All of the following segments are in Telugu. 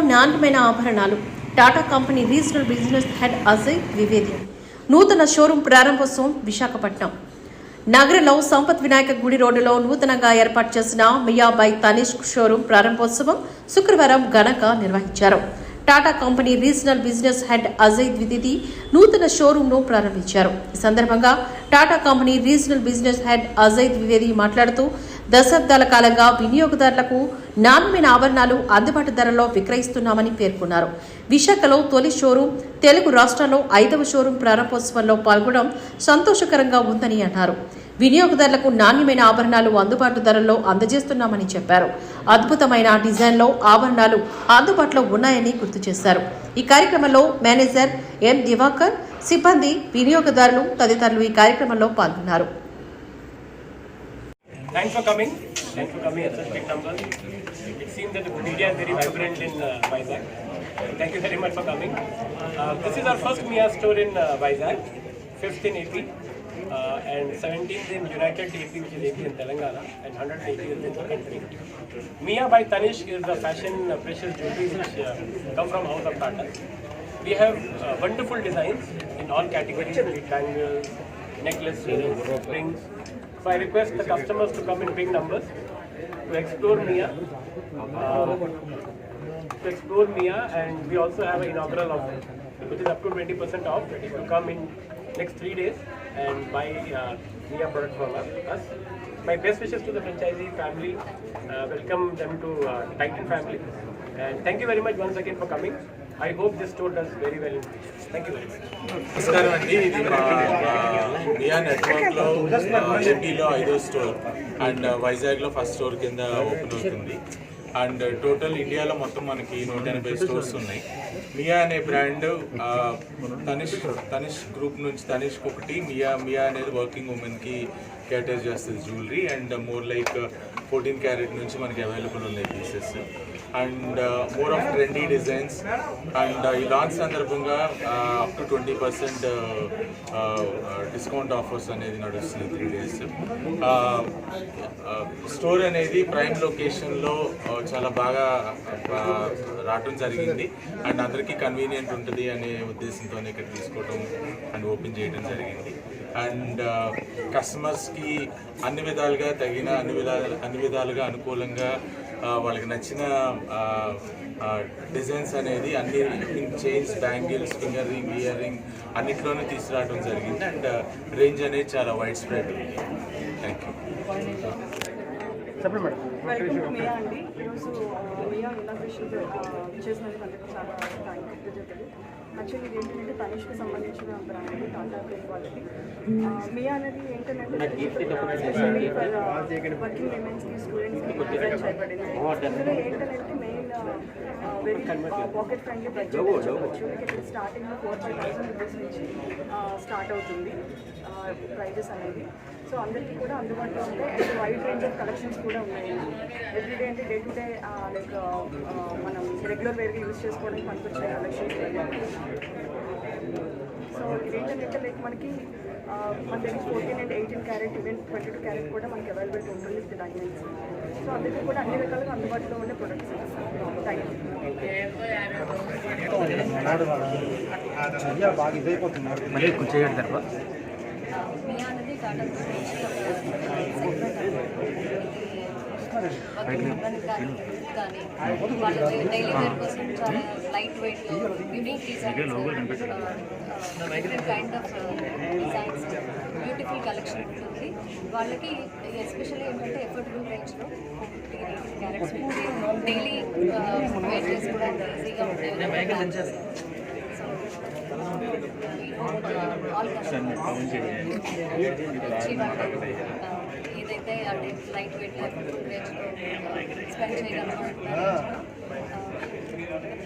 నాణ్యమైన ఆభరణాలు. Tata company regional business head Ajay Dwivedi. నూతన షోరూం ప్రారంభోత్సవం విశాఖపట్నం. నగరంలో సంపత్ వినాయక గుడి రోడ్డులో నూతనంగా ఏర్పాటు చేసిన మియాబాయ్ తనిష్క్ షోరూం ప్రారంభోత్సవం శుక్రవారం ఘనంగా నిర్వహించారు. Tata company regional business head Ajay Dwivedi నూతన షోరూంను ప్రారంభించారు. ఈ సందర్భంగా Tata company regional business head Ajay Dwivedi మాట్లాడుతూ దశాబ్దాల కాలంగా వినియోగదారులకు నాణ్యమైన ఆభరణాలు అందుబాటు ధరల్లో విక్రయిస్తున్నామని పేర్కొన్నారు. విశాఖలో తొలి షోరూం తెలుగు రాష్ట్రాల్లో ఐదవ షోరూం ప్రారంభోత్సవంలో పాల్గొనడం సంతోషకరంగా ఉందని అన్నారు. వినియోగదారులకు నాణ్యమైన ఆభరణాలు అందుబాటు ధరల్లో అందజేస్తున్నామని చెప్పారు. అద్భుతమైన డిజైన్లో ఆభరణాలు అందుబాటులో ఉన్నాయని గుర్తు చేశారు. ఈ కార్యక్రమంలో మేనేజర్ ఎం దివాకర్ సిబ్బంది వినియోగదారులు తదితరులు ఈ కార్యక్రమంలో పాల్గొన్నారు. Thanks for coming. Thanks for coming at such big numbers. It seems that the media is very vibrant in uh, Vizag. Thank you very much for coming. Uh, this is our first Mia store in uh, Vizag, fifth in AP, uh, and 17th in United AP, which is AP in Telangana, and 100th AP is in the country. Mia by Tanish is the fashion uh, precious jewelry which uh, come from House of Tata. We have uh, wonderful designs in all categories, bangles, necklaces, rings. So I request the customers to come in big numbers to explore Mia. Uh, to explore Mia, and we also have an inaugural offer, which is up to 20% off. To come in next three days and buy uh, Mia products from us. us. My best wishes to the franchisee family. Uh, welcome them to uh, Titan family. And thank you very much once again for coming. I hope this tour does very well నమస్కారం అండి. ఇది మా మియా నెట్వర్క్లో ఏపీలో ఐదో స్టోర్ అండ్ వైజాగ్లో ఫస్ట్ స్టోర్ కింద ఓపెన్ అవుతుంది. అండ్ టోటల్ ఇండియాలో మొత్తం మనకి నూట ఎనభై స్టోర్స్ ఉన్నాయి. మియా అనే బ్రాండ్ తనిష్ తనిష్ గ్రూప్ నుంచి తనిష్క్ ఒకటి మియా మియా అనేది వర్కింగ్ ఉమెన్కి క్యాటర్ చేస్తుంది jewellery and more like fourteen carat నుంచి మనకి అవైలబుల్ ఉన్నాయి pieces and uh, more of trendy designs. And uh, ఈ లాంచ్ సందర్భంగా up to twenty percent discount offers అనేది నడుస్తుంది త్రీ డేస్ స్టోర్ అనేది ప్రైమ్ లొకేషన్లో uh, చాలా బాగా రావడం జరిగింది. అండ్ అందరికీ కన్వీనియంట్ ఉంటుంది అనే ఉద్దేశంతో ఇక్కడ తీసుకోవడం అండ్ ఓపెన్ చేయడం జరిగింది. అండ్ కస్టమర్స్కి అన్ని విధాలుగా తగిన అన్ని విధాలు అన్ని విధాలుగా అనుకూలంగా వాళ్ళకి నచ్చిన డిజైన్స్ అనేది అన్ని chains bangles finger ring earring అన్నిట్లోనే తీసుకురావడం జరిగింది. అండ్ రేంజ్ అనేది చాలా వైడ్ స్ప్రెడ్ ఉంది. Thank you welcome to Mia అండి. ఈరోజు ఆ, మియా ఇనాగ్రేషన్ చేసినందుకు అందరికీ చాలా థ్యాంక్ కృతజ్ఞతలు యాక్చువల్లీ ఇది ఏంటంటే తనిష్కి సంబంధించిన బ్రాండ్ టాటా గ్రూప్ వాళ్ళకి. మియా అనేది ఏంటంటే వర్కింగ్ విమెన్స్కి స్టూడెంట్స్కి డిజైన్ చేయబడింది. ఇందులో ఏంటంటే main very pocket friendly budget ఇక్కడ starting four five thousand rupees నుంచి స్టార్ట్ అవుతుంది ప్రైజెస్ అనేది సో అందరికీ కూడా అందుబాటులో ఉంటాయి and wide range of collections కూడా ఉన్నాయి. ఎవ్రీడే అంటే డే టు డే లైక్ మనం రెగ్యులర్ వేర్గా యూజ్ చేసుకోవడానికి పనికొచ్చే కలెక్షన్స్ సో ఇదేంటంటే లైక్ మనకి మన దగ్గర fourteen and eighteen carat even twenty two carat కూడా మనకి అవైలబిలిటీ ఉంటుంది ఇది డైమండ్స్ సో అందుకే కూడా అన్ని రకాలుగా అందుబాటులో ఉండే ప్రొడక్ట్స్ థ్యాంక్ యూ మళ్ళీ కొంచెం చేయండి తర్వాత మియా అనేది టాటా కానీ వాళ్ళ డైలీ వేర్ కోసం చాలా లైట్ వెయిట్లో unique designs different kind of designs beautiful collection ఉంటుంది వాళ్ళకి ఎస్పెషల్లీ ఏంటంటే ఎఫర్టబుల్ రేంజ్లో క్యారెట్స్ డైలీ వేర్ చేసుకోవడానికి ఈజీగా ఉంటాయి ఆల్ కస్టమర్స్ ఏదైతే అంటే లైట్ వెయిట్ స్పెండ్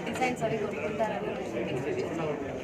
డిజైన్స్ అవి కొనుక్కుంటారని ఎక్స్పెక్ట్